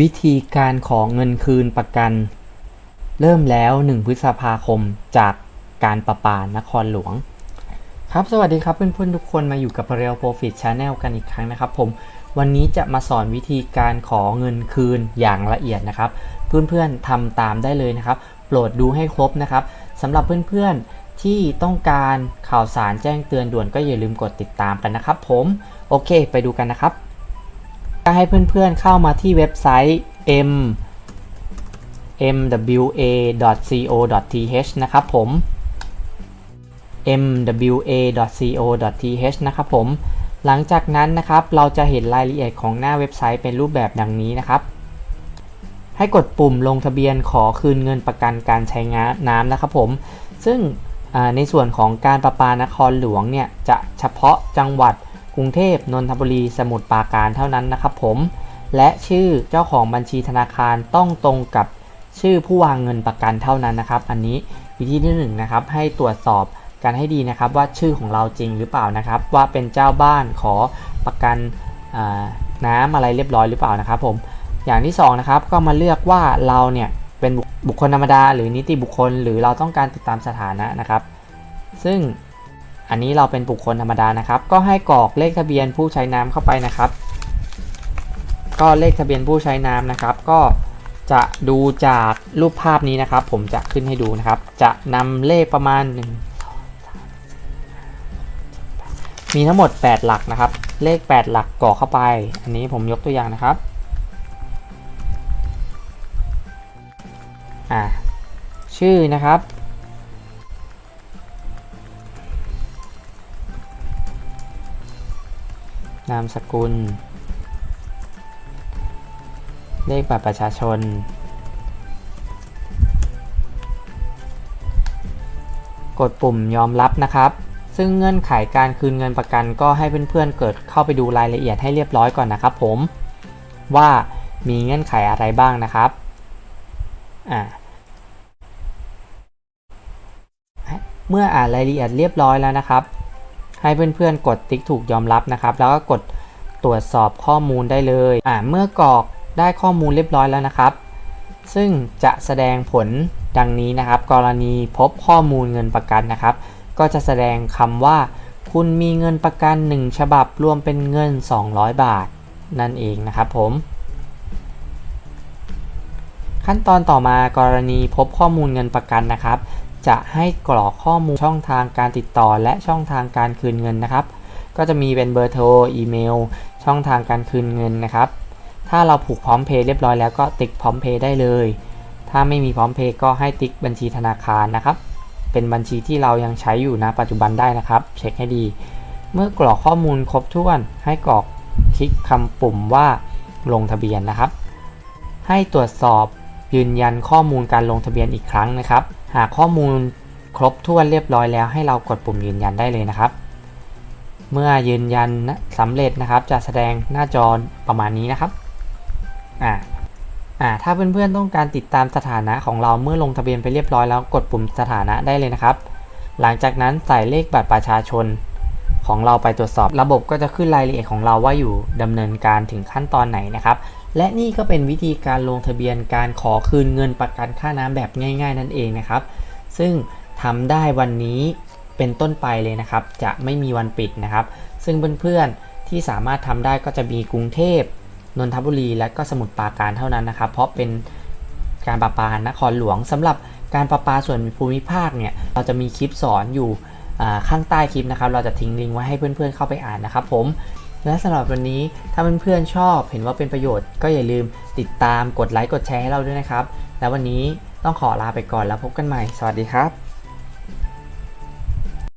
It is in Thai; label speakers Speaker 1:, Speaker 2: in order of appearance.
Speaker 1: วิธีการขอเงินคืนประกัน เริ่มแล้ว 1 พฤษภาคมจากการประปานครหลวง ครับสวัสดีครับเพื่อนๆทุกคนมาอยู่กับ Real Profit Channel กันอีกครั้งนะครับผม วันนี้จะมาสอนวิธีการขอเงินคืนอย่างละเอียดนะครับ เพื่อนๆทำตามได้เลยนะครับ โปรดดูให้ครบนะครับสำหรับเพื่อนๆที่ต้องการข่าวสารแจ้งเตือนด่วนก็อย่าลืมกดติดตามกันนะครับ ผมโอเค ไปดูกันนะครับ ให้เพื่อนๆเข้ามาที่เว็บไซต์ m mwa.co.th นะครับผม mwa.co.th นะครับผม หลังจากนั้นนะครับ เราจะเห็นรายละเอียดของหน้าเว็บไซต์เป็นรูปแบบดังนี้นะครับ ให้กดปุ่มลงทะเบียนขอคืนเงินประกันการใช้งานน้ำนะครับผม ซึ่งในส่วนของการประปานครหลวงเนี่ย จะเฉพาะจังหวัด กรุงเทพนนทบุรีสมุทรปราการเท่านั้นนะครับผม และชื่อเจ้าของบัญชีธนาคารต้องตรงกับชื่อผู้วางเงินประกันเท่านั้นนะครับ อันนี้วิธีที่หนึ่งนะครับให้ตรวจสอบกันให้ดีนะครับ ว่าชื่อของเราจริงหรือเปล่านะครับ ว่าเป็นเจ้าบ้านขอประกันน้ำอะไรเรียบร้อยหรือเปล่านะครับ ผมอย่างที่สองนะครับก็มาเลือกว่าเราเนี่ยเป็นบุคคลธรรมดา หรือนิติบุคคล หรือเราต้องการติดตามสถานะนะครับ ซึ่ง อันนี้เราเป็นบุคคลธรรมดานะครับ ก็ให้กรอกเลขทะเบียนผู้ใช้น้ำเข้าไปนะครับ ก็เลขทะเบียนผู้ใช้น้ำนะครับ ก็จะดูจากรูปภาพนี้นะครับ ผมจะขึ้นให้ดูนะครับ จะนำเลขประมาณ 1 มีทั้งหมด 8 หลักนะครับ เลข 8 หลักกรอกเข้าไป อันนี้ผมยกตัวอย่างนะครับอ่าชื่อนะครับ นามสกุล เลขบัตรประชาชน กดปุ่มยอมรับนะครับ ซึ่งเงื่อนไขการคืนเงินประกันก็ให้เพื่อนๆเกิดเข้าไปดูรายละเอียดให้เรียบร้อยก่อนนะครับผม ว่ามีเงื่อนไขอะไรบ้างนะครับอ่าเมื่ออ่านรายละเอียดเรียบร้อยแล้วนะครับ ให้เพื่อนๆ กดติ๊กถูกยอมรับนะครับ แล้วก็กดตรวจสอบข้อมูลได้เลย อ่า เมื่อกรอกได้ข้อมูลเรียบร้อยแล้วนะครับ ซึ่งจะแสดงผลดังนี้นะครับ กรณีพบข้อมูลเงินประกันนะครับ ก็จะแสดงคำว่า คุณมีเงินประกัน 1 ฉบับรวมเป็นเงิน 200 บาท นั่นเองนะครับผม ขั้นตอนต่อมากรณีพบข้อมูลเงินประกันนะครับ จะให้กรอกข้อมูลช่องทางการติดต่อและช่องทางการคืนเงินนะครับ ก็จะมีเป็นเบอร์โทร อีเมล ช่องทางการคืนเงินนะครับ ถ้าเราผูกพร้อมเพย์เรียบร้อยแล้วก็ติ๊กพร้อมเพย์ได้เลย ถ้าไม่มีพร้อมเพย์ก็ให้ติ๊กบัญชีธนาคารนะครับ เป็นบัญชีที่เรายังใช้อยู่นะปัจจุบันได้นะครับ เช็คให้ดี เมื่อกรอกข้อมูลครบถ้วน ให้กรอกคลิกคำปุ่มว่าลงทะเบียนนะครับ ให้ตรวจสอบ ยืนยันข้อมูลการลงทะเบียนอีกครั้งนะครับ หากข้อมูลครบถ้วนเรียบร้อยแล้วให้เรากดปุ่มยืนยันได้เลยนะครับ เมื่อยืนยันสำเร็จนะครับ จะแสดงหน้าจอประมาณนี้นะครับอ่าอ่าถ้าเพื่อนๆต้องการติดตามสถานะของเราเมื่อลงทะเบียนไปเรียบร้อยแล้วกดปุ่มสถานะได้เลยนะครับ หลังจากนั้นใส่เลขบัตรประชาชน ของเราไปตรวจสอบ ระบบก็จะขึ้นรายละเอียดของเราว่าอยู่ดำเนินการถึงขั้นตอนไหนนะครับ และนี่ก็เป็นวิธีการลงทะเบียนการขอคืนเงินประกันค่าน้ำแบบง่าย ๆ นั่นเองนะครับ ซึ่งทำได้วันนี้เป็นต้นไปเลยนะครับ จะไม่มีวันปิดนะครับ ซึ่งเพื่อนๆที่สามารถทำได้ก็จะมีกรุงเทพนนทบุรีและก็สมุทรปราการเท่านั้นนะครับ เพราะเป็นการประปานครหลวงสำหรับการประปาส่วนภูมิภาคเนี่ยเราจะมีคลิปสอนอยู่ ข้างใต้คลิปนะครับ เราจะทิ้งลิงก์ไว้ให้เพื่อนๆเข้าไปอ่านนะครับผม และสำหรับวันนี้ถ้าเพื่อนๆชอบเห็นว่าเป็นประโยชน์ก็อย่าลืมติดตามกดไลค์กดแชร์ให้เราด้วยนะครับ แล้ววันนี้ต้องขอลาไปก่อนแล้วพบกันใหม่ สวัสดีครับ